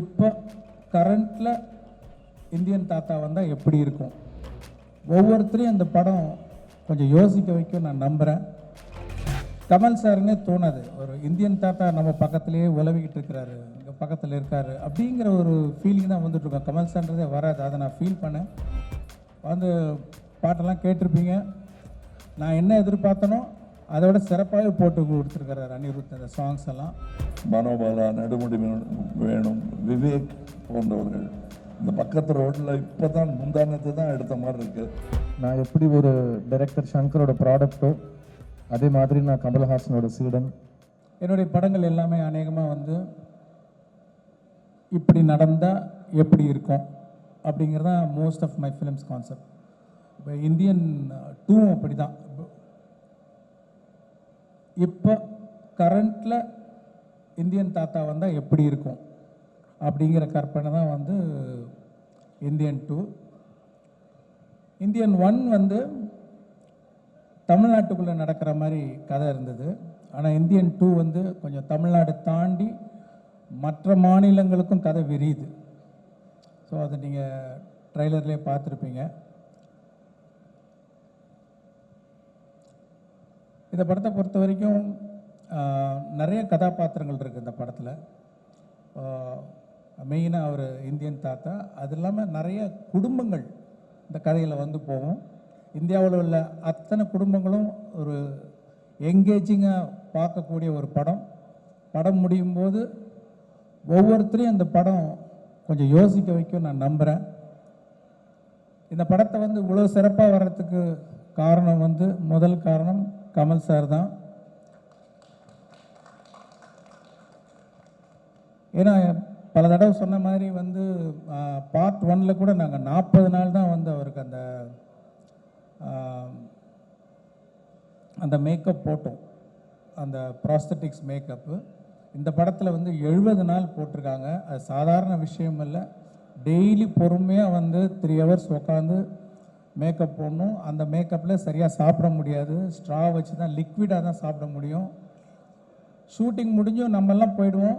இப்போ கரண்ட்டில் இந்தியன் தாத்தா வந்தால் எப்படி இருக்கும்? ஒவ்வொருத்தரையும் அந்த படம் கொஞ்சம் யோசிக்க வைக்கும் நான் நம்புகிறேன் கமல் சார்னே தோணாது. ஒரு இந்தியன் தாத்தா நம்ம பக்கத்துலேயே உலவிக்கிட்டு இருக்கிறாரு இங்கே பக்கத்தில் இருக்காரு அப்படிங்கிற ஒரு ஃபீலிங் தான் வந்துட்டுருக்கோம் கமல் சார்ன்றதே வராது. அதை நான் ஃபீல் பண்ணேன். வந்து பாட்டெல்லாம் கேட்டிருப்பீங்க. நான் என்ன எதிர்பார்த்தனோ அதோட சிறப்பாகவே போட்டு கொடுத்துருக்கிறாரு அனிருத் அந்த சாங்ஸ் எல்லாம். மனோபாலா நடுமுடி வேணும், வேணும். விவேக் போன்றவர்கள். இந்த பக்கத்து ரோட்டில் இப்போ தான் முந்தானத்தை தான் எடுத்த மாதிரி இருக்கு. நான் எப்படி ஒரு டைரக்டர் சங்கரோட ப்ராடக்ட்டோ அதே மாதிரி நான் கமல்ஹாசனோட சீடன். என்னுடைய படங்கள் எல்லாமே அநேகமாக வந்து இப்படி நடந்தால் எப்படி இருக்கும் அப்படிங்கிறது தான் most of my films concept இப்போ இந்தியன் டூ அப்படி தான் இப்போ கரண்ட்டில் இந்தியன் தாத்தா வந்தால் எப்படி இருக்கும்? அப்படிங்கிற கற்பனை தான் வந்து இந்தியன் டூ. இந்தியன் ஒன் வந்து தமிழ்நாட்டுக்குள்ளே நடக்கிற மாதிரி கதை இருந்தது. ஆனால் இந்தியன் டூ வந்து கொஞ்சம் தமிழ்நாடு தாண்டி மற்ற மாநிலங்களுக்கும் கதை விரியுது. ஸோ அதை நீங்கள் ட்ரைலர்லேயே பார்த்துருப்பீங்க. இந்த படத்தை பொறுத்த வரைக்கும் நிறைய கதாபாத்திரங்கள் இருக்குது இந்த படத்தில். மெயினாக அவர் இந்தியன் தாத்தா. அது இல்லாமல் நிறைய குடும்பங்கள் இந்த கதையில் வந்து போகும். இந்தியாவில் உள்ள அத்தனை குடும்பங்களும் ஒரு எங்கேஜிங்காக பார்க்கக்கூடிய ஒரு படம். படம் முடியும் போது ஒவ்வொருத்தரையும் அந்த படம் கொஞ்சம் யோசிக்க வைக்கும் நான் நம்புகிறேன் இந்த படத்தை வந்து இவ்வளோ சிறப்பாக வர்றதுக்கு காரணம் வந்து முதல் காரணம் கமல் சார் தான். ஏன்னா பல தடவை சொன்ன மாதிரி வந்து பார்ட் ஒன்னில் கூட நாங்கள் நாற்பது நாள் தான் வந்து அவருக்கு அந்த அந்த மேக்கப் போட்டோம். அந்த ப்ராஸ்தட்டிக்ஸ் மேக்கப்பு இந்த படத்தில் வந்து எழுபது நாள் போட்டிருக்காங்க. அது சாதாரண விஷயம் இல்லை. டெய்லி பொறுமையாக வந்து த்ரீ ஹவர்ஸ் உட்காந்து மேக்கப் போடணும். அந்த மேக்கப்பில் சரியாக சாப்பிட முடியாது. ஸ்ட்ரா வச்சு தான் லிக்விடாக தான் சாப்பிட முடியும். ஷூட்டிங் முடிஞ்சும் நம்மெல்லாம் போயிடுவோம்.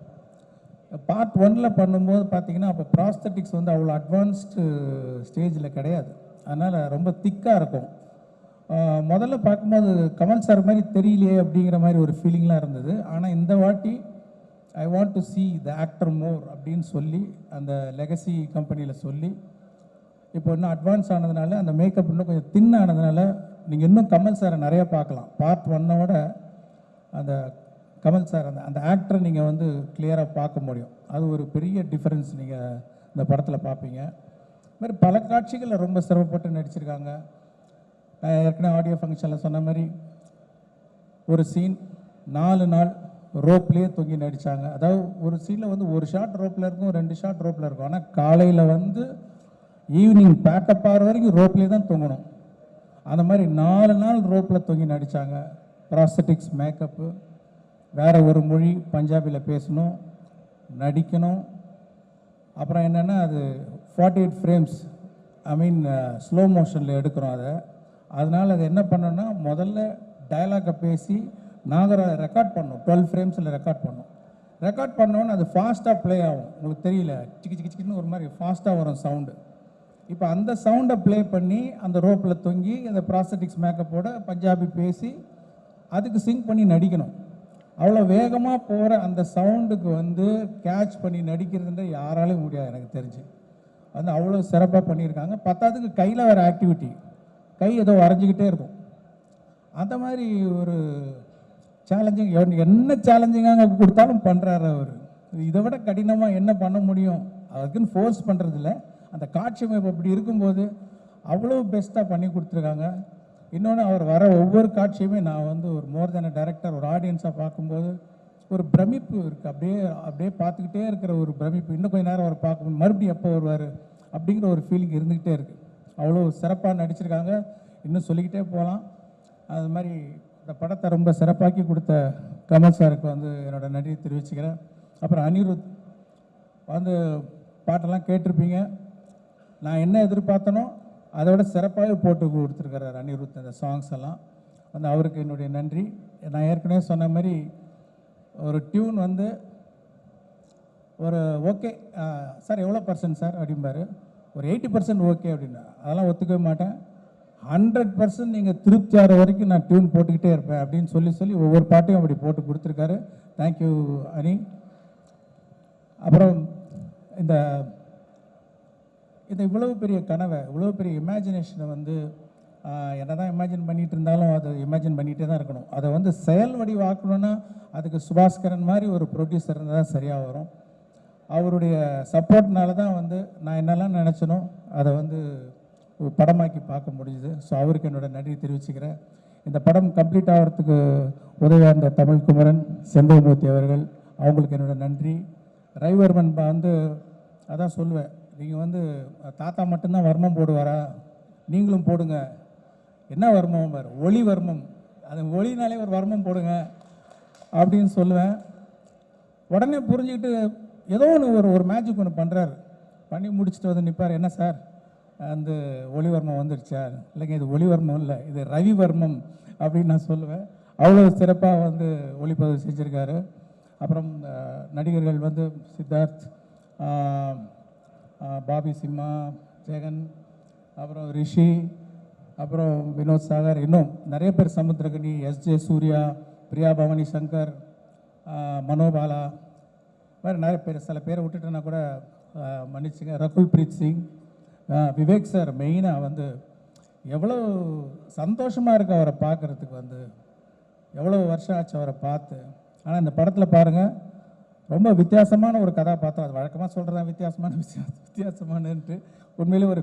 பார்ட் ஒன்ல பண்ணும்போது பார்த்தீங்கன்னா அப்போ ப்ராஸ்தட்டிக்ஸ் வந்து அவ்வளோ அட்வான்ஸ்டு ஸ்டேஜில் கிடையாது. அதனால் ரொம்ப திக்காக இருக்கும். முதல்ல பார்க்கும்போது கமல் சார் மாதிரி தெரியலையே அப்படிங்கிற மாதிரி ஒரு ஃபீலிங்லாம் இருந்தது. ஆனால் இந்த வாட்டி I want to see the actor more அப்படின்னு சொல்லி அந்த லெகசி கம்பெனியில் சொல்லி இப்போ இன்னும் அட்வான்ஸ் ஆனதுனால அந்த மேக்கப் இன்னும் கொஞ்சம் தின் ஆனதுனால நீங்கள் இன்னும் கமல் சாரை நிறையா பார்க்கலாம். பார்ட் ஒன்னோட அந்த கமல் சார் அந்த அந்த ஆக்டரை நீங்கள் வந்து கிளியராக பார்க்க முடியும். அது ஒரு பெரிய டிஃப்ரென்ஸ் நீங்கள் இந்த படத்தில் பார்ப்பீங்க. இது மாதிரி பல காட்சிகளில் ரொம்ப சிரமப்பட்டு நடிச்சிருக்காங்க. நான் ஏற்கனவே ஆடியோ ஃபங்க்ஷனில் சொன்ன மாதிரி ஒரு சீன் நாலு நாள் ரோப்லேயே தொங்கி நடித்தாங்க அதாவது ஒரு சீனில் வந்து ஒரு ஷாட் ரோப்பில் இருக்கும் ரெண்டு ஷாட் ரோப்பில் இருக்கும். ஆனால் காலையில் வந்து ஈவினிங் பேக்கப் ஆகிற வரைக்கும் ரோப்லேயே தான் தொங்கணும். அந்த மாதிரி நாலு நாள் ரோப்பில் தொங்கி நடித்தாங்க ப்ராஸ்தட்டிக்ஸ் மேக்கப்பு வேறு ஒரு மொழி பஞ்சாபியில் பேசணும் நடிக்கணும். அப்புறம் என்னென்னா அது forty eight frames I mean slow மோஷனில் எடுக்கிறோம் அதை. அதனால் அது என்ன பண்ணோன்னா முதல்ல டயலாக்கை பேசி நாங்கள் ரெக்கார்ட் பண்ணோம் டுவெல் ஃப்ரேம்ஸில் ரெக்கார்ட் பண்ணோம் ரெக்கார்ட் பண்ணோன்னு அது ஃபாஸ்ட்டாக ப்ளே ஆகும். உங்களுக்கு தெரியல. சிக்கி சிக்கி சிக்கின்னு ஒரு மாதிரி ஃபாஸ்ட்டாக வரும் சவுண்டு இப்போ அந்த சவுண்டை ப்ளே பண்ணி அந்த ரோப்பில் தொங்கி அந்த ப்ராஸ்தட்டிக்ஸ் மேக்கப்போட பஞ்சாபி பேசி அதுக்கு சிங்க் பண்ணி நடிக்கணும். அவ்வளோ வேகமாக போகிற அந்த சவுண்டுக்கு வந்து கேட்ச் பண்ணி நடிக்கிறதுன்ற யாராலையும் முடியாது எனக்கு தெரிஞ்சு. வந்து அவ்வளோ சிறப்பாக பண்ணியிருக்காங்க. பத்தாவதுக்கு கையில் வேறு ஆக்டிவிட்டி கை ஏதோ வரைஞ்சிக்கிட்டே இருக்கும். அந்த மாதிரி ஒரு சேலஞ்சிங் என்ன சேலஞ்சிங்காக கொடுத்தாலும் பண்ணுறாரு அவர். இதை விட கடினமாக என்ன பண்ண முடியும்? அதுக்குன்னு ஃபோர்ஸ் பண்ணுறதில்ல அந்த காட்சி அமைப்பு அப்படி இருக்கும்போது அவ்வளோ பெஸ்ட்டாக பண்ணி கொடுத்துருக்காங்க. இன்னொன்று அவர் வர ஒவ்வொரு காட்சியுமே நான் வந்து ஒரு மோர் தென் டேரக்டர் ஒரு ஆடியன்ஸாக பார்க்கும்போது ஒரு பிரமிப்பு இருக்குது அப்படியே அப்படியே பார்த்துக்கிட்டே இருக்கிற ஒரு பிரமிப்பு. இன்னும் கொஞ்ச நேரம் அவர் பார்க்க மறுபடியும் எப்போ வருவார் அப்படிங்கிற ஒரு ஃபீலிங் இருந்துக்கிட்டே இருக்குது அவ்வளோ சிறப்பாக நடிச்சிருக்காங்க. இன்னும் சொல்லிக்கிட்டே போகலாம் அது மாதிரி இந்த படத்தை ரொம்ப சிறப்பாக்கி கொடுத்த கமல் சாருக்கு வந்து என்னோட நன்றியை தெரிவிச்சுக்கிறேன். அப்புறம் அனிருத் வந்து பாட்டெல்லாம் கேட்டிருப்பீங்க. நான் என்ன எதிர்பார்த்தனோ அதை விட சிறப்பாகவே போட்டு கொடுத்துருக்கிறார் அனிருத் அந்த சாங்ஸ் எல்லாம். வந்து அவருக்கு என்னுடைய நன்றி. நான் ஏற்கனவே சொன்ன மாதிரி ஒரு டியூன் வந்து ஒரு ஓகே சார் எவ்வளோ பர்சன்ட் சார் அப்படிம்பாரு? ஒரு எயிட்டி பர்சன்ட் ஓகே அப்படின்னா அதெல்லாம் ஒத்துக்கவே மாட்டேன். ஹண்ட்ரட் பர்சன்ட் நீங்கள் திருப்தி ஆகிற வரைக்கும் நான் டியூன் போட்டுக்கிட்டே இருப்பேன் அப்படின்னு சொல்லி சொல்லி ஒவ்வொரு பாட்டையும் அப்படி போட்டு கொடுத்துருக்காரு. தேங்க்யூ அனி. அப்புறம் இந்த இந்த இவ்வளவு பெரிய கனவை இவ்வளவு பெரிய இமேஜினேஷனை வந்து என்ன தான் இமேஜின் பண்ணிட்டு இருந்தாலும் அதை இமேஜின் பண்ணிகிட்டே தான் இருக்கணும். அதை வந்து செயல் வடிவாக்கணும்னா அதுக்கு சுபாஸ்கரன் மாதிரி ஒரு ப்ரொடியூசர் இருந்தால் தான் சரியாக வரும். அவருடைய சப்போர்ட்னால தான் வந்து நான் என்னெல்லாம் நினச்சனோ அதை வந்து படமாக்கி பார்க்க முடியுது ஸோ அவருக்கு என்னோடய நன்றி தெரிவிச்சுக்கிறேன். இந்த படம் கம்ப்ளீட் ஆகிறதுக்கு உதவியாக இருந்த தமிழ் குமரன் செந்தமூர்த்தி அவர்கள் அவங்களுக்கு என்னோட நன்றி. ரவிவர்மன் வந்து அதான் சொல்லுவேன் நீங்கள் வந்து தாத்தா மட்டும்தான் வர்மம் போடுவாரா? நீங்களும் போடுங்க. என்ன வர்மம்? பார் ஒளி வர்மம். அது ஒளினாலே ஒரு வர்மம் போடுங்க அப்படின்னு சொல்லுவேன். உடனே புரிஞ்சுக்கிட்டு ஏதோ ஒன்று ஒரு ஒரு மேஜிக் ஒன்று பண்ணுறாரு பண்ணி முடிச்சுட்டு வந்து நிற்பார் என்ன சார்? அந்த ஒளிவர்மம் வந்துடுச்சா இல்லைங்க இது ஒளிவர்மம் இல்லை. இது ரவிவர்மம் அப்படின்னு நான் சொல்லுவேன். அவ்வளோ சிறப்பாக வந்து ஒளிப்பதிவு செஞ்சுருக்காரு. அப்புறம் நடிகர்கள் வந்து சித்தார்த் பாபி சிம்மா ஜெகன் அப்புறம் ரிஷி அப்புறம் வினோத் சாகர் இன்னும் நிறைய பேர் சமுத்திரகனி எஸ் ஜே சூர்யா பிரியா பவானி சங்கர் மனோபாலா மாதிரி நிறைய பேர் சில பேரை விட்டுட்டேன்னா கூட மன்னிச்சுங்க. ரகுல் பிரீத் சிங் விவேக் சார் மெயினாக வந்து எவ்வளோ சந்தோஷமாக இருக்கு அவரை பார்க்குறதுக்கு வந்து. எவ்வளோ வருஷம் ஆச்சு அவரை பார்த்து. ஆனால் இந்த படத்தில் பாருங்கள் ரொம்ப வித்தியாசமான ஒரு கதாபாத்திரம். அது வழக்கமாக சொல்கிறதா வித்தியாசமான வித்தியாச வித்தியாசமானன்ட்டு உண்மையிலே ஒரு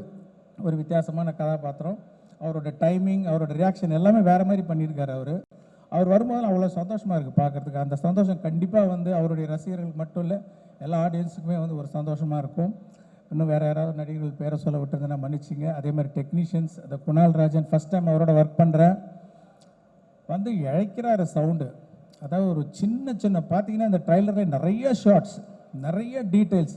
ஒரு வித்தியாசமான கதாபாத்திரம். அவரோட டைமிங் அவரோட ரியாக்ஷன் எல்லாமே வேறு மாதிரி பண்ணியிருக்காரு அவர். அவர் வரும்போது அவ்வளோ சந்தோஷமாக இருக்குது பார்க்குறதுக்கு. அந்த சந்தோஷம் கண்டிப்பாக வந்து அவருடைய ரசிகர்களுக்கு மட்டும் இல்லை எல்லா ஆடியன்ஸுக்குமே வந்து ஒரு சந்தோஷமாக இருக்கும். இன்னும் வேறு யாராவது நடிகர்கள் பேரை சொல்ல விட்டுருந்தேன்னா மன்னிச்சிங்க. அதே மாதிரி டெக்னீஷியன்ஸ் அந்த குணால் ராஜன் ஃபஸ்ட் டைம் அவரோட ஒர்க் பண்ணுறேன் வந்து இழைக்கிறாரு சவுண்டு அதாவது ஒரு சின்ன சின்ன பார்த்தீங்கன்னா இந்த ட்ரைலரில் நிறைய ஷார்ட்ஸ் நிறைய டீட்டெயில்ஸ்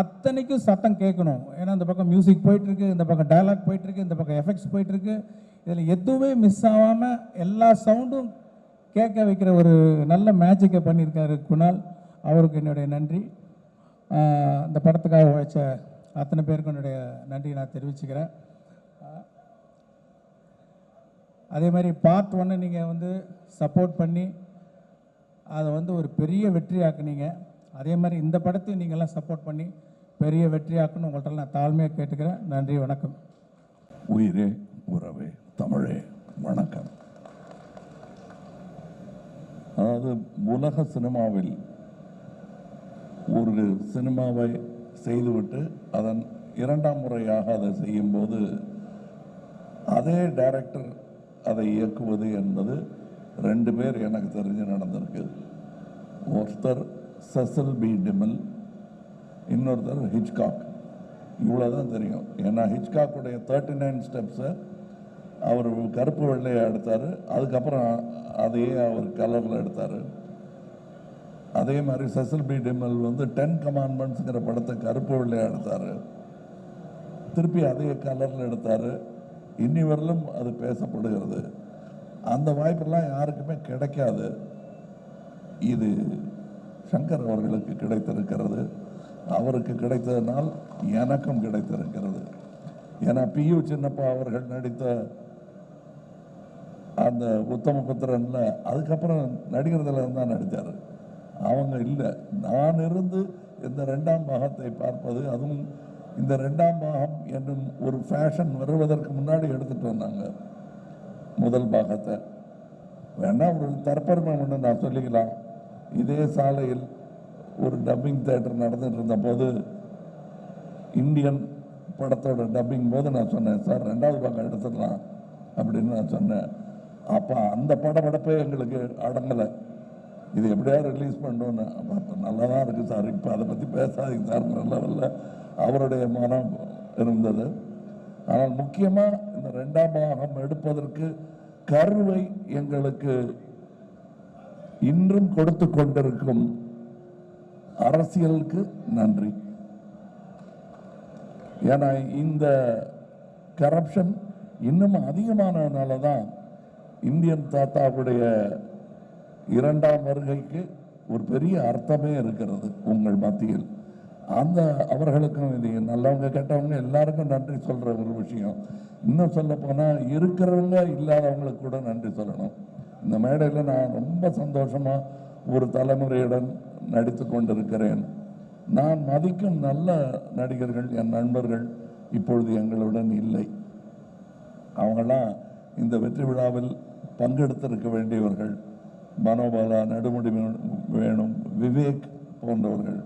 அத்தனைக்கும் சத்தம் கேட்கணும். ஏன்னா இந்த பக்கம் மியூசிக் போயிட்டுருக்கு இந்த பக்கம் டயலாக் போயிட்டுருக்கு இந்த பக்கம் எஃபெக்ட்ஸ் போயிட்டுருக்கு. இதில் எதுவுமே மிஸ் ஆகாமல் எல்லா சவுண்டும் கேட்க வைக்கிற ஒரு நல்ல மேஜிக்கை பண்ணியிருக்காரு குணால். அவருக்கு என்னுடைய நன்றி. இந்த படத்துக்காக உழைச்ச அத்தனை பேருக்கும் என்னுடைய நன்றி நான் தெரிவிச்சுக்கிறேன். அதே மாதிரி பார்ட் ஒன்று நீங்கள் வந்து சப்போர்ட் பண்ணி அதை வந்து ஒரு பெரிய வெற்றியாக்குனீங்க. அதே மாதிரி இந்த படத்தையும் நீங்கள்லாம் சப்போர்ட் பண்ணி பெரிய வெற்றியாக்குன்னு உங்கள்கிட்ட நான் தாழ்மையாக கேட்டுக்கிறேன். நன்றி வணக்கம். உயிரே உறவே தமிழே வணக்கம். அதாவது உலக சினிமாவில் ஒரு சினிமாவை செய்துவிட்டு அதன் இரண்டாம் முறையாக அதை செய்யும்போது அதே டைரக்டர் அதை இயக்குவது என்பது ரெண்டு பேர் எனக்கு தெரிஞ்சு நடந்திருக்கு. ஒருத்தர் செசல் பி டிமில் இன்னொருத்தர் ஹிச்காக். இவ்வளோதான் தெரியும். ஏன்னா ஹிச்காக்குடைய தேர்ட்டி நைன் ஸ்டெப்ஸை அவர் கருப்பு வெள்ளையை எடுத்தார். அதுக்கப்புறம் அதையே அவர் கலரில் எடுத்தார். அதே மாதிரி செசல் பி டிமல் வந்து டென் கமாண்ட்மெண்ட்ஸுங்கிற படத்தை கருப்பு வெள்ளையை எடுத்தார். திருப்பி அதே கலரில் எடுத்தார். இன்னி வரலும் அது பேசப்படுகிறது. அந்த வாய்ப்பெல்லாம் யாருக்குமே கிடைக்காது. இது சங்கர் அவர்களுக்கு கிடைத்திருக்கிறது. அவருக்கு கிடைத்ததனால் எனக்கும் கிடைத்திருக்கிறது. ஏன்னா பி யு சின்னப்பா அவர்கள் நடித்த அந்த உத்தமபுத்திரன்ல அதுக்கப்புறம் நடிகர்தில் தான் நடித்தார். அவங்க இல்லை. நான் இருந்து இந்த ரெண்டாம் பாகத்தை பார்ப்பது அதுவும் இந்த ரெண்டாம் பாகம் என்னும் ஒரு ஃபேஷன் வருவதற்கு முன்னாடி எடுத்துட்டு வந்தாங்க. முதல் பாகத்தை. வேணா ஒரு தற்பெருமை ஒன்று நான் சொல்லிக்கலாம். இதே சாலையில் ஒரு டப்பிங் தேட்டர் நடந்துட்டு இருந்த போது இந்தியன் படத்தோட டப்பிங் போது நான் சொன்னேன் சார் ரெண்டாவது பாகம் எடுத்துடலாம் அப்படின்னு நான் சொன்னேன். அப்போ அந்த படப்படப்பே எங்களுக்கு அடங்கலை. இது எப்படியாவது ரிலீஸ் பண்ணோன்னு அப்போ நல்லா தான் இருக்குது சார். இப்போ அதை பற்றி பேசாதீங்க சார். லெவலில் அவருடைய மனம் இருந்தது. ஆனால் முக்கியமாக இந்த ரெண்டாம் பாகம் எடுப்பதற்கு கருவை எங்களுக்கு இன்றும் கொடுத்து கொண்டிருக்கும் அரசியலுக்கு நன்றி. ஏன்னா இந்த கரப்ஷன் இன்னும் அதிகமானதுனால தான் இந்தியன் தாத்தாவுடைய இரண்டாம் வருகைக்கு ஒரு பெரிய அர்த்தமே இருக்கிறது உங்கள் மத்தியில். அந்த அவர்களுக்கும் இது நல்லவங்க கேட்டவங்க எல்லாருக்கும் நன்றி சொல்கிற ஒரு விஷயம். இன்னும் சொல்ல போனால் இருக்கிறவங்க இல்லாதவங்களுக்கு கூட நன்றி சொல்லணும். இந்த மேடையில் நான் ரொம்ப சந்தோஷமாக ஒரு தலைமுறையுடன் நடித்து கொண்டிருக்கிறேன். நான் மதிக்கும் நல்ல நடிகர்கள் என் நண்பர்கள் இப்பொழுது எங்களுடன் இல்லை. அவங்களாம் இந்த வெற்றி விழாவில் பங்கெடுத்திருக்க வேண்டியவர்கள். மனோபாலா நெடுமுடி வேணும் விவேக் போன்றவர்கள்.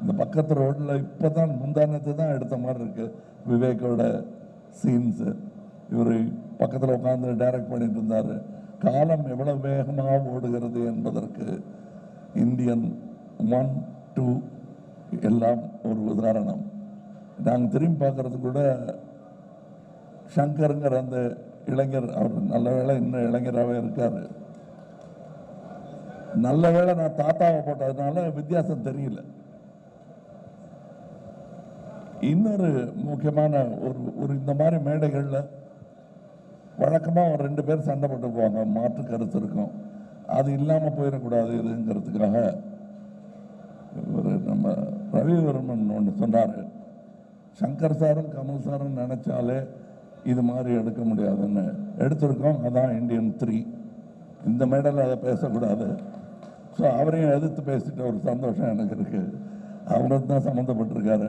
இந்த பக்கத்து ரோட்டில் இப்போ தான் முந்தானத்தை தான் எடுத்த மாதிரி இருக்குது விவேக்கோட சீன்ஸு இவர் பக்கத்தில் உட்காந்து டைரக்ட் பண்ணிட்டு இருந்தார். காலம் எவ்வளோ வேகமாக ஓடுகிறது என்பதற்கு இந்தியன் ஒன் டூ எல்லாம் ஒரு உதாரணம். நாங்கள் திரும்பி பார்க்கறது கூட சங்கருங்கிற அந்த இளைஞர் அவர் நல்ல வேளை இன்னும் இளைஞராகவே இருக்கார். நல்ல வேளை நான் தாத்தாவை போட்டதுனால வித்தியாசம் தெரியல. இன்னொரு முக்கியமான ஒரு ஒரு இந்த மாதிரி மேடைகளில் வழக்கமாக ஒரு ரெண்டு பேர் சண்டை போட்டுக்குவாங்க. போவாங்க மாற்று கருத்து இருக்கும். அது இல்லாமல் போயிடக்கூடாது இதுங்கிறதுக்காக ஒரு நம்ம ரவிவர்மன் ஒன்று சொன்னார். சங்கர் சாரும் கமல் சாரும் நினச்சாலே இது மாதிரி எடுக்க முடியாதுன்னு எடுத்திருக்கோம். அதான் இந்தியன் த்ரீ. இந்த மேடையில் அதை பேசக்கூடாது. ஸோ அவரையும் எதிர்த்து பேசிட்ட ஒரு சந்தோஷம் எனக்கு இருக்குது அவரும் தான் சம்மந்தப்பட்டிருக்காரு.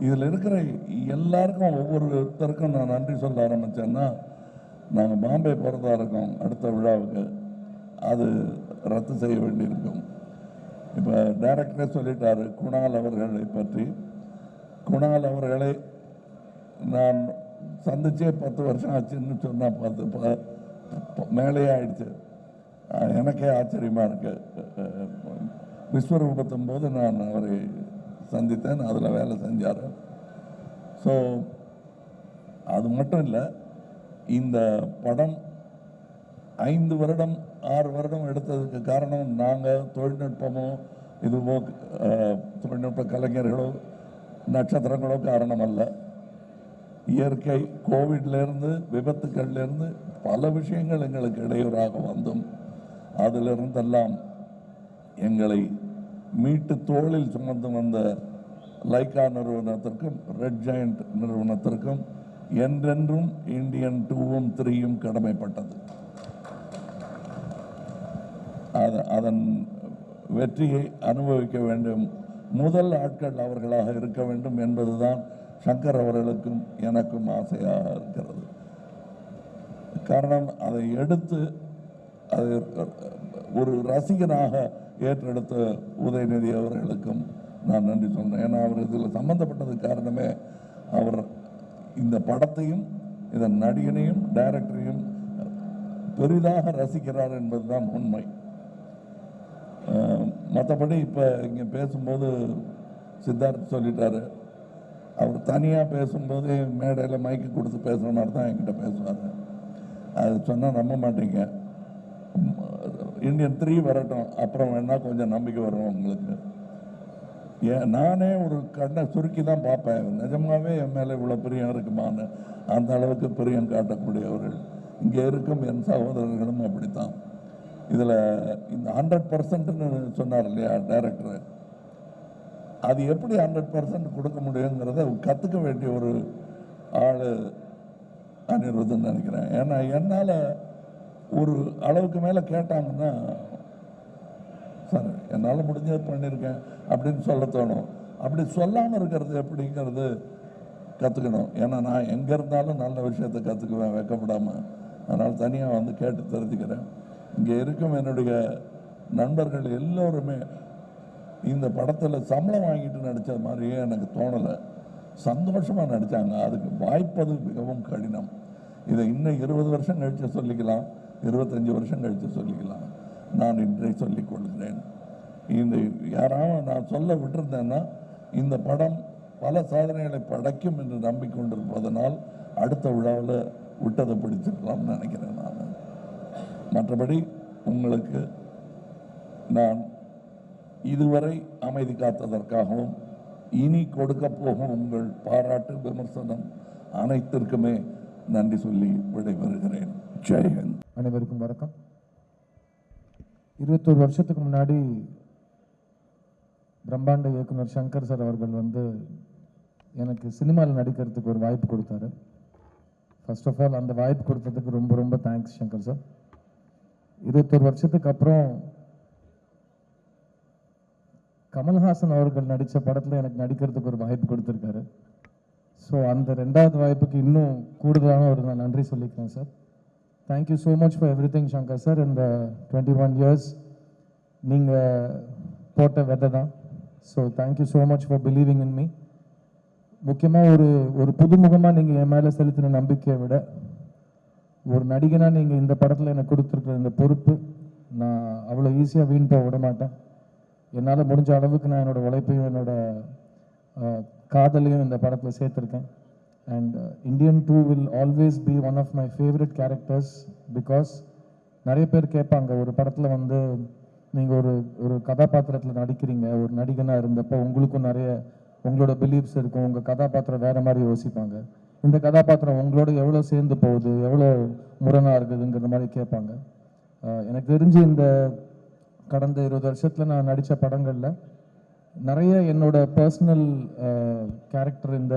இதில் இருக்கிற எல்லாருக்கும் ஒவ்வொருத்தருக்கும் நான் நன்றி சொல்ல ஆரம்பித்தேன்னா நாங்கள் பாம்பே போகிறதா இருக்கோம் அடுத்த விழாவுக்கு. அது ரத்து செய்ய வேண்டியிருக்கும். இப்போ டைரக்டரே சொல்லிட்டார் குணால் அவர்களை பற்றி. குணால் அவர்களை நான் சந்திச்சே பத்து வருஷம் ஆச்சுன்னு சொன்னால் பத்து ப- ப- ஆயிடுச்சு. எனக்கே ஆச்சரியமாக இருக்கு. விஸ்வரூபத்தும் போது நான் அவரை சந்தித்தேன் அதில் வேலை செஞ்சார். ஸோ அது மட்டும் இல்லை இந்த படம் ஐந்து வருடம் ஆறு வருடம் எடுத்ததுக்கு காரணம் நாங்கள் தொழில்நுட்பமோ இதுவோ தொழில்நுட்ப கலைஞர்களோ நட்சத்திரங்களோ காரணம் அல்ல. இயற்கை கோவிட்லேருந்து விபத்துக்கள்லேருந்து பல விஷயங்கள் எங்களுக்கு இடையூறாக வந்தும். அதிலிருந்தெல்லாம் எங்களை மீட்டு தோளில் சுமந்து வந்த லைக்கா நிறுவனத்திற்கும் ரெட் ஜெயண்ட் நிறுவனத்திற்கும் என்றென்றும் இந்தியன் டூவும் த்ரீயும் கடமைப்பட்டது. அத- அதன் வெற்றியை அனுபவிக்க வேண்டும். முதல் ஆட்கள் அவர்களாக இருக்க வேண்டும் என்பதுதான் சங்கர் அவர்களுக்கும் எனக்கும் ஆசையாக இருக்கிறது. காரணம் அதை எடுத்து அது ஒரு ரசிகனாக ஏற்றெடுத்த உதயநிதி அவர்களுக்கும் நான் நன்றி சொல்கிறேன் ஏன்னா அவர் இதில் சம்மந்தப்பட்டது காரணமே அவர் இந்த படத்தையும் இதன் நடிகனையும் டைரக்டரையும் பெரிதாக ரசிக்கிறார் என்பதுதான் உண்மை. மற்றபடி இப்போ இங்கே பேசும்போது சித்தார்த் சொல்லிட்டாரு. அவர் தனியாக பேசும்போது மேடையில் மைக்கு கொடுத்து பேசுகிற மாதிரி தான் என்கிட்ட பேசுவார். அது சொன்னால் நம்ப மாட்டீங்க. இந்தியன் த்ரீ வரட்டும். அப்புறம் வேணால் கொஞ்சம் நம்பிக்கை வரும் உங்களுக்கு. ஏன் நானே ஒரு கண்ணை சுருக்கி தான் பார்ப்பேன். நிஜமாகவே என் மேலே இவ்வளோ பிரியம் இருக்குமான்னு அந்த அளவுக்கு பிரியம் காட்டக்கூடியவர்கள். இங்கே இருக்கும் என் சகோதரர்களும் அப்படித்தான். இதில் இந்த ஹண்ட்ரட் பர்சன்ட்னு சொன்னார் இல்லையா டைரக்டர் அது எப்படி ஹண்ட்ரட் பர்சன்ட் கொடுக்க முடியுங்கிறத கற்றுக்க வேண்டிய ஒரு ஆள் அனிருதுன்னு நினைக்கிறேன். ஏன்னா என்னால் ஒரு அளவுக்கு மேலே கேட்டாங்கன்னா சார் என்னால் முடிஞ்சது பண்ணியிருக்கேன் அப்படின்னு சொல்ல தோணும். அப்படி சொல்லாமல் இருக்கிறது எப்படிங்கிறது கற்றுக்கணும் ஏன்னா நான் எங்கே இருந்தாலும் நல்ல விஷயத்தை கற்றுக்குவேன் வைக்கப்படாமல் அதனால் தனியாக வந்து கேட்டு தெரிஞ்சுக்கிறேன். இங்கே இருக்கும் என்னுடைய நண்பர்கள் எல்லோருமே இந்த படத்தில் சம்பளம் வாங்கிட்டு நடித்த மாதிரியே எனக்கு தோணலை. சந்தோஷமாக நடித்தாங்க அதுக்கு வாய்ப்பது மிகவும் கடினம். இதை இன்னும் இருபது வருஷம் கழித்து சொல்லிக்கலாம். இருபத்தஞ்சி வருஷம் கழித்து சொல்லிக்கலாம். நான் இன்றை சொல்லிக் கொள்கிறேன். இந்த யாராவது நான் சொல்ல விட்டுருந்தேன்னா இந்த படம் பல சாதனைகளை படைக்கும் என்று நம்பிக்கொண்டிருப்பதனால் அடுத்த விழாவில் விட்டதை பிடிச்சிருக்கலாம்னு நினைக்கிறேன் நான். மற்றபடி உங்களுக்கு நான் இதுவரை அமைதி காத்ததற்காகவும் இனி கொடுக்க போகும் உங்கள் பாராட்டு விமர்சனம் அனைத்திற்குமே நன்றி சொல்லி விடைபெறுகிறேன். ஜெயஹிந்த் அனைவருக்கும் வணக்கம். இருபத்தோரு வருஷத்துக்கு முன்னாடி பிரம்மாண்ட இயக்குனர் சங்கர் சார் அவர்கள் வந்து எனக்கு சினிமாவில் நடிக்கிறதுக்கு ஒரு வாய்ப்பு கொடுத்தாரு. ஃபர்ஸ்ட் ஆஃப் ஆல் அந்த வாய்ப்பு கொடுத்ததுக்கு ரொம்ப ரொம்ப தேங்க்ஸ் சங்கர் சார். இருபத்தோரு வருஷத்துக்கு அப்புறம் கமல்ஹாசன் அவர்கள் நடித்த படத்தில் எனக்கு நடிக்கிறதுக்கு ஒரு வாய்ப்பு கொடுத்துருக்காரு. ஸோ அந்த ரெண்டாவது வாய்ப்புக்கு இன்னும் கூடுதலான ஒரு நான் நன்றி சொல்லிக்கிறேன் sir. Thank you so much for everything Shankar sir இந்த டுவெண்ட்டி ஒன் இயர்ஸ் நீங்கள் போட்ட வெதை தான். So thank you so much for believing in me முக்கியமாக ஒரு ஒரு புதுமுகமாக நீங்கள் என் மேலே செலுத்தின நம்பிக்கையை விட ஒரு நடிகனாக நீங்கள் இந்த படத்தில் எனக்கு கொடுத்துருக்குற இந்த பொறுப்பு நான் அவ்வளோ ஈஸியாக வீண் போக விட மாட்டேன் என்னால் முடிஞ்ச அளவுக்கு நான் என்னோட உழைப்பையும் என்னோடய காதலையும் இந்த படத்தில் சேர்த்துருக்கேன். And Indian two will always be one of my favourite characters because நிறைய பேர் கேட்பாங்க ஒரு படத்தில் வந்து நீங்கள் ஒரு ஒரு கதாபாத்திரத்தில் நடிக்கிறீங்க ஒரு நடிகனாக இருந்தப்போ உங்களுக்கும் நிறைய உங்களோட பிலீஃப்ஸ் இருக்கும் உங்கள் கதாபாத்திரம் வேறு மாதிரி யோசிப்பாங்க. இந்த கதாபாத்திரம் உங்களோட எவ்வளோ சேர்ந்து போகுது எவ்வளோ முரணாக இருக்குதுங்கிற மாதிரி கேட்பாங்க. எனக்கு தெரிஞ்சு இந்த கடந்த இருபது வருஷத்தில் நான் நடித்த படங்களில் நிறைய என்னோட பர்சனல் கேரக்டர் இந்த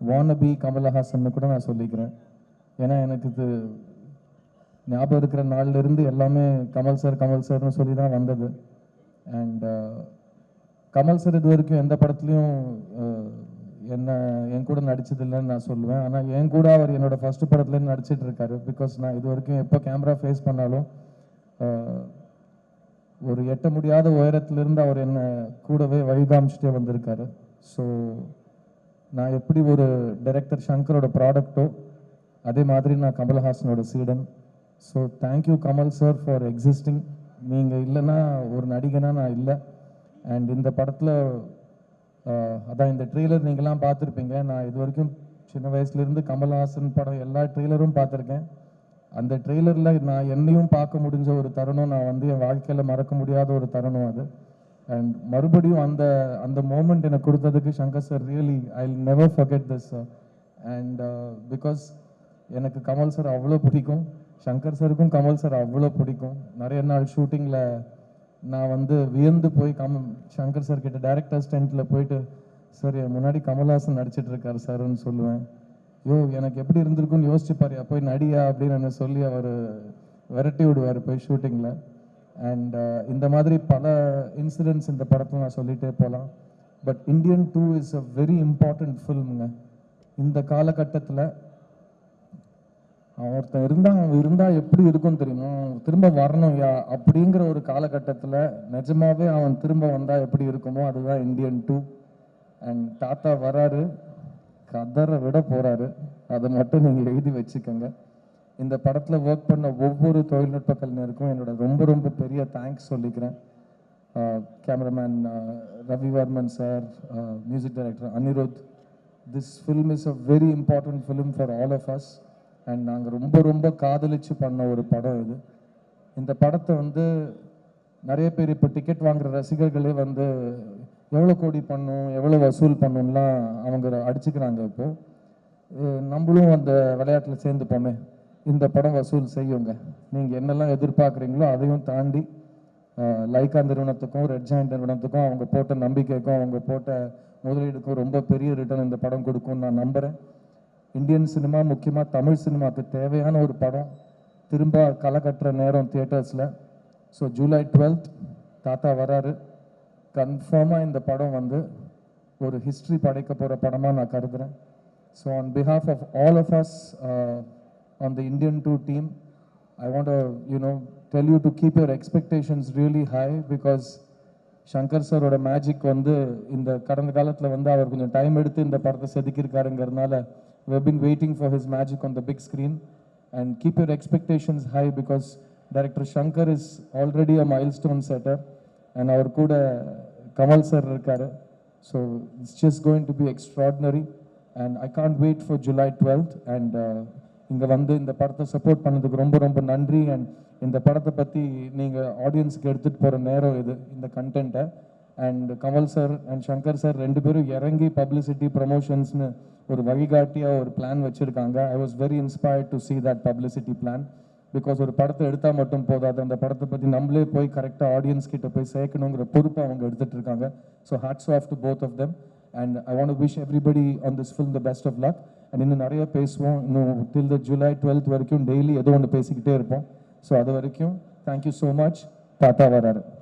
வானபி கமலஹாசன் கூட நான் சொல்லிக்கிறேன். ஏன்னா எனக்கு இது ஞாபகம் இருக்கிற நாள்லேருந்து எல்லாமே கமல் சார் கமல் சார்னு சொல்லி தான் வந்தது. அண்ட் uh, கமல் சார் இது வரைக்கும் எந்த படத்துலையும் uh, என்ன என் கூட நடிச்சதில்லைன்னு நான் சொல்லுவேன். ஆனால் என் கூட அவர் என்னோட ஃபஸ்ட்டு படத்துலேருந்து நடிச்சிட்டு இருக்காரு. பிகாஸ் நான் இது வரைக்கும் எப்போ கேமரா ஃபேஸ் பண்ணாலும் uh, ஒரு எட்ட முடியாத உயரத்துலேருந்து அவர் என்னை கூடவே வழி காமிச்சிட்டே வந்திருக்காரு. ஸோ நான் எப்படி ஒரு டைரக்டர் சங்கரோட ப்ராடக்ட்டோ அதே மாதிரி நான் கமல்ஹாசனோட சீடன். So thank you Kamal sir for existing நீங்கள் இல்லைன்னா ஒரு நடிகனாக நான் இல்லை. அண்ட் இந்த படத்தில் அதான் இந்த ட்ரெய்லர் நீங்களாம் பார்த்துருப்பீங்க. நான் இது வரைக்கும் சின்ன வயசுலேருந்து கமல்ஹாசன் படம் எல்லா ட்ரெய்லரும் பார்த்துருக்கேன். அந்த ட்ரெய்லரில் நான் என்னையும் பார்க்க முடிஞ்ச ஒரு தருணம் நான் வந்து என் வாழ்க்கையில் மறக்க முடியாத ஒரு தருணம் அது. அண்ட் மறுபடியும் அந்த அந்த மூமெண்ட் எனக்கு கொடுத்ததுக்கு Shankar sir really I never forget this and because எனக்கு கமல் சார் அவ்வளோ பிடிக்கும். சங்கர் சாருக்கும் கமல் சார் அவ்வளோ பிடிக்கும். நிறைய நாள் ஷூட்டிங்கில் நான் வந்து வியந்து போய் கம் சங்கர் சார் கிட்ட டேரக்டர் ஸ்டெண்ட்டில் போயிட்டு சார் என் முன்னாடி கமல்ஹாசன் நடிச்சிட்டு இருக்காரு சார்னு சொல்லுவேன். யோ எனக்கு எப்படி இருந்திருக்குன்னு யோசிச்சுப்பார். பாரு போய் நடியா? அப்படின்னு என்ன சொல்லி அவர் விரட்டி விடுவார் போய் ஷூட்டிங்கில் அண்ட் uh, இந்த மாதிரி பல இன்சிடென்ட்ஸ் இந்த படத்தில் நான் சொல்லிகிட்டே போகலாம் but Indian two is a very important ஃபில்முங்க இந்த காலகட்டத்தில் ஒருத்தன் இருந்தால் அவன் இருந்தால் எப்படி இருக்கும் தெரியுமா? அவன் திரும்ப வரணும் யா? அப்படிங்கிற ஒரு காலகட்டத்தில் நிஜமாவே அவன் திரும்ப வந்தால் எப்படி இருக்குமோ அதுதான் இந்தியன் டூ அண்ட் தாத்தா வராரு கதரை விட போகிறாரு அதை மட்டும் நீங்கள் எழுதி வச்சுக்கோங்க. இந்த படத்தில் ஒர்க் பண்ண ஒவ்வொரு தொழில்நுட்ப கலைஞருக்கும் என்னோட ரொம்ப ரொம்ப பெரிய தேங்க்ஸ் சொல்லிக்கிறேன். Cameraman Ravivarman sir music director Anirudh. This film is a very important film for all of us and நாங்கள் ரொம்ப ரொம்ப காதலிச்சு பண்ண ஒரு படம் இது. இந்த படத்தை வந்து நிறைய பேர் இப்போ டிக்கெட் வாங்குற ரசிகர்களே வந்து எவ்வளோ கோடி பண்ணும் எவ்வளோ வசூல் பண்ணும்லாம் அவங்க அடிச்சுக்கிறாங்க இப்போ. நம்மளும் அந்த விளையாட்டில் சேர்ந்துப்போமே இந்த படம் வசூல் செய்யுங்க. நீங்கள் என்னெல்லாம் எதிர்பார்க்குறீங்களோ அதையும் தாண்டி லைக்கா நிறுவனத்துக்கும் ரெட் ஜாயிண்ட் நிறுவனத்துக்கும் அவங்க போட்ட நம்பிக்கைக்கும் அவங்க போட்ட முதலீடுக்கும் ரொம்ப பெரிய ரிட்டர்ன் இந்த படம் கொடுக்கும்னு நான் நம்புகிறேன் இந்தியன் சினிமா முக்கியமாக தமிழ் சினிமாவுக்கு தேவையான ஒரு படம் திரும்ப களை கட்டுற நேரம் தியேட்டர்ஸில் ஸோ ஜூலை டுவெல்த் தாத்தா வராரு. கன்ஃபார்மாக இந்த படம் வந்து ஒரு ஹிஸ்ட்ரி படைக்க போகிற படமாக நான் கருதுகிறேன் so on behalf of all of us on the Indian two team I want you know tell you to keep your expectations really high because Shankar சாரோட மேஜிக் வந்து இந்த கடந்த காலத்தில் வந்து அவர் கொஞ்சம் டைம் எடுத்து இந்த படத்தை செதுக்கியிருக்காருங்கிறதுனால we've been waiting for his magic on the big screen and keep your expectations high because director Shankar is already a milestone setter and அவர் கூட கமல் சார் இருக்கார். So it's just going to be extraordinary and I can't wait for July twelfth and இங்கே வந்து இந்த படத்தை support பண்ணதுக்கு ரொம்ப ரொம்ப நன்றி. அண்ட் இந்த படத்தை பற்றி நீங்கள் ஆடியன்ஸ்க்கு எடுத்துகிட்டு போகிற நேரம் இது இந்த கண்டென்ட்டை and Kamal sir and Shankar sir ரெண்டு பேரும் இறங்கி பப்ளிசிட்டி ப்ரமோஷன்ஸ்னு ஒரு வழிகாட்டியாக ஒரு பிளான் வச்சுருக்காங்க. I was very inspired to see that publicity plan because ஒரு படத்தை எடுத்தால் மட்டும் போதாது. அந்த படத்தை பற்றி நம்மளே போய் கரெக்டாக ஆடியன்ஸ் கிட்ட போய் சேர்க்கணுங்கிற பொறுப்பை அவங்க எடுத்துகிட்டு இருக்காங்க. So hats off to both of them and I want wish everybody on this film the best of luck and இன்னும் நிறைய பேசுவோம். இன்னும் டில் த ஜூலை டுவெல்த் வரைக்கும் டெய்லி ஏதோ ஒன்று பேசிக்கிட்டே இருப்போம். ஸோ அது வரைக்கும் தேங்க்யூ ஸோ மச் தாத்தா வராரு.